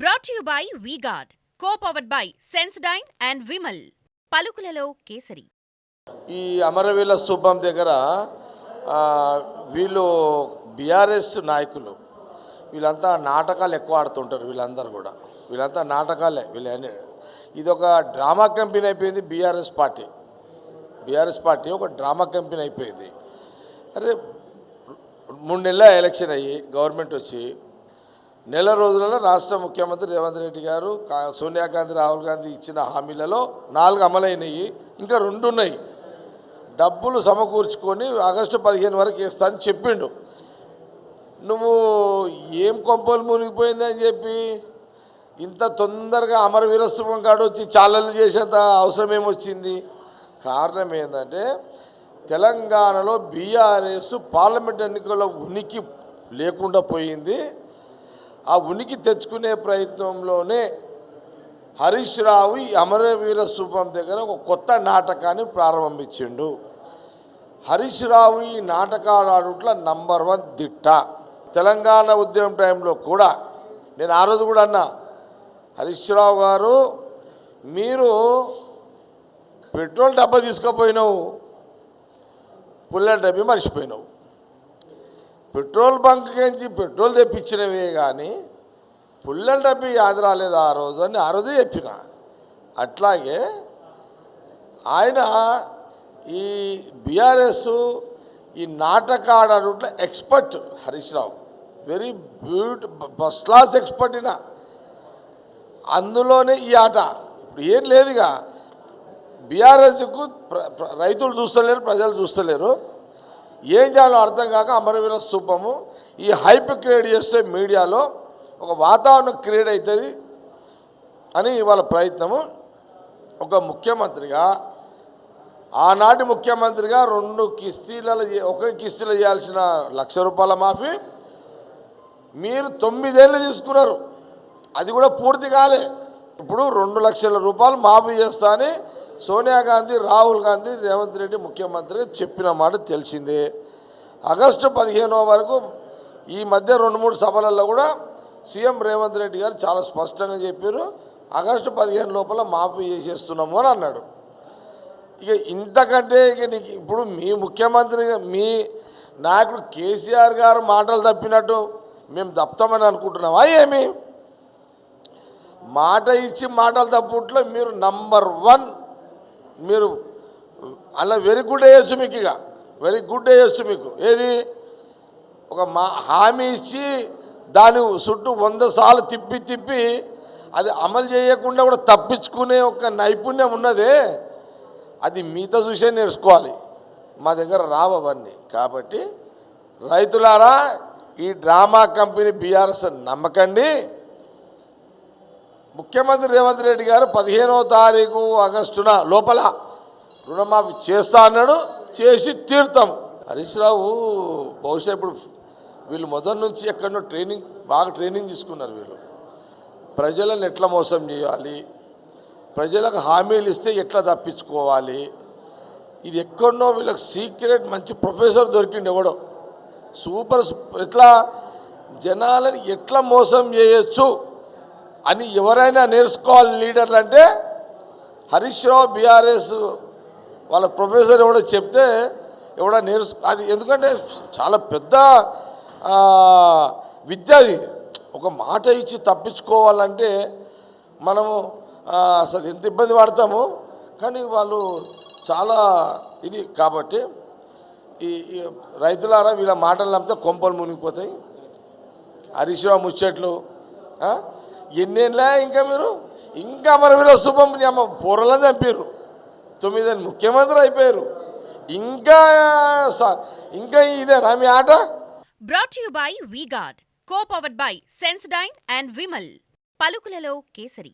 Brought you by V-Guard co powered by Sensodyne and Vimal పలుకులలో కేసరి. ఈ అమరవీల స్తూపం దగ్గర వీళ్ళు బీఆర్ఎస్ నాయకులు. వీళ్ళంతా నాటకాలు ఎక్కువ ఆడుతుంటారు వీళ్ళందరూ కూడా. వీళ్ళంతా నాటకాలే. వీళ్ళని ఇది ఒక డ్రామా కంపెనీ అయిపోయింది బీఆర్ఎస్ పార్టీ. బీఆర్ఎస్ పార్టీ ఒక డ్రామా కంపెనీ అయిపోయింది. అరే మూడు నెలల ఎలక్షన్ అయ్యి గవర్నమెంట్ వచ్చి నెల రోజులలో రాష్ట్ర ముఖ్యమంత్రి రేవంత్ రెడ్డి గారు కా- సోనియా గాంధీ రాహుల్ గాంధీ ఇచ్చిన హామీలలో నాలుగు అమలైనవి ఇంకా రెండు ఉన్నాయి డబ్బులు సమకూర్చుకొని ఆగస్టు పదిహేను వరకు ఇస్తానని చెప్పిండు. నువ్వు ఏం కొంపలు మునిగిపోయిందని చెప్పి ఇంత తొందరగా అమరవీర స్థూపం కాడ వచ్చి చాలలు చేసేంత అవసరం ఏమొచ్చింది కారణం ఏంటంటే తెలంగాణలో బీఆర్ఎస్ పార్లమెంట్ ఎన్నికల్లో ఉనికి లేకుండా పోయింది. ఆ ఉనికి తెచ్చుకునే ప్రయత్నంలోనే హరీష్ రావు ఈ అమరవీర స్థూపం దగ్గర ఒక కొత్త నాటకాన్ని ప్రారంభించిండు. హరీష్ రావు ఈ నాటకాలు ఆడుట్ల నంబర్ వన్ దిట్ట. తెలంగాణ ఉద్యమం టైంలో కూడా నేను ఆ రోజు కూడా అన్నా హరీష్ రావు గారు మీరు పెట్రోల్ డబ్బా తీసుకుపోయినావు పుల్లల డబ్బి మర్చిపోయినావు. పెట్రోల్ బంక్ నుంచి పెట్రోల్ తెప్పించినవే కానీ పుల్లల డబ్బి యాది రాలేదు ఆ రోజు అని ఆ రోజు చెప్పిన. అట్లాగే ఆయన ఈ బీఆర్ఎస్ ఈ నాటకాడట్లో expert Harish Rao. Very beauty first class expert ఇన అందులోనే ఈ ఆట. ఇప్పుడు ఏం లేదుగా. బీఆర్ఎస్కు ప్ర- రైతులు చూస్తలేరు ప్రజలు చూస్తలేరు. ఏం చేయాలో అర్థం కాక అమరవీర స్తూపము ఈ హైప్ క్రియేట్ చేస్తే మీడియాలో ఒక వాతావరణం క్రియేట్ అవుతుంది అని ఇవాళ ప్రయత్నము. ఒక ముఖ్యమంత్రిగా ఆనాటి ముఖ్యమంత్రిగా రెండు కిస్తీలలో ఒక కిస్తీలో చేయాల్సిన లక్ష రూపాయల మాఫీ. మీరు తొమ్మిదేళ్ళు తీసుకున్నారు. అది కూడా పూర్తి కాలే. ఇప్పుడు రెండు లక్షల రూపాయలు మాఫీ చేస్తా అని సోనియా గాంధీ రాహుల్ గాంధీ రేవంత్ రెడ్డి ముఖ్యమంత్రిగా చెప్పిన మాట తెలిసిందే. ఆగస్టు పదిహేనో వరకు ఈ మధ్య రెండు మూడు సభలలో కూడా సీఎం రేవంత్ రెడ్డి గారు చాలా స్పష్టంగా చెప్పారు. ఆగస్టు పదిహేను లోపల మాఫీ చేసేస్తున్నాము అని అన్నాడు. ఇక ఇంతకంటే ఇక నీకు ఇప్పుడు మీ ముఖ్యమంత్రిగా మీ నాయకుడు కేసీఆర్ గారు మాటలు తప్పినట్టు మేము తప్పుతామని అనుకుంటున్నామా ఏమి? మాట ఇచ్చి మాటలు తప్పుట్లో మీరు నంబర్ వన్ మీరు అలా వెరీ గుడ్ వేయచ్చు మీకు ఇక. వెరీ గుడ్ వేయచ్చు మీకు. ఏది? ఒక మా హామీ ఇచ్చి దాని చుట్టూ వంద సార్లు తిప్పి తిప్పి అది అమలు చేయకుండా కూడా తప్పించుకునే ఒక నైపుణ్యం ఉన్నదే అది మీతో చూసే నేర్చుకోవాలి. మా దగ్గర రావన్నీ కాబట్టి రైతులారా ఈ డ్రామా కంపెనీ బీఆర్ఎస్ నమ్మకండి. ముఖ్యమంత్రి రేవంత్ రెడ్డి గారు పదిహేనో తారీఖు ఆగస్టున లోపల రుణమాఫీ చేస్తా అన్నాడు చేసి తీర్థం హరీష్ రావు బహుశా ఇప్పుడు వీళ్ళు మొదటి నుంచి ఎక్కడో ట్రైనింగ్ బాగా ట్రైనింగ్ తీసుకున్నారు వీళ్ళు. ప్రజలను ఎట్లా మోసం చేయాలి? ప్రజలకు హామీలు ఇస్తే ఎట్లా తప్పించుకోవాలి? ఇది ఎక్కడో వీళ్ళకి సీక్రెట్ మంచి ప్రొఫెసర్ దొరికిండు ఎవడో. సూపర్ ఎట్లా జనాలను ఎట్లా మోసం చేయొచ్చు? అని ఎవరైనా నేర్చుకోవాలి లీడర్లు అంటే హరీష్ రావు బీఆర్ఎస్ వాళ్ళ ప్రొఫెసర్ ఎవడో చెప్తే ఎవడో నేర్చు అది ఎందుకంటే చాలా పెద్ద విద్య అది. ఒక మాట ఇచ్చి తప్పించుకోవాలంటే మనము అసలు ఎంత ఇబ్బంది పడతాము? కానీ వాళ్ళు చాలా ఇది కాబట్టి ఈ రైతులారా వీళ్ళ మాటలు నమ్మితే కొంపలు మునిగిపోతాయి. హరీష్ రావు ముచ్చట్లు ఎన్నేళ్ళే ఇంకా మీరు? ఇంకా మన వీళ్ళ శుభం అమ్మ పూర్వలో చంపారు తొమ్మిది ముఖ్యమంత్రి అయిపోయారు. ఇంకా స- ఇంకా ఇదేనా మీ ఆట? Brought you by V-Guard co powered by Sensodyne and Vimal పలుకులలో kesari.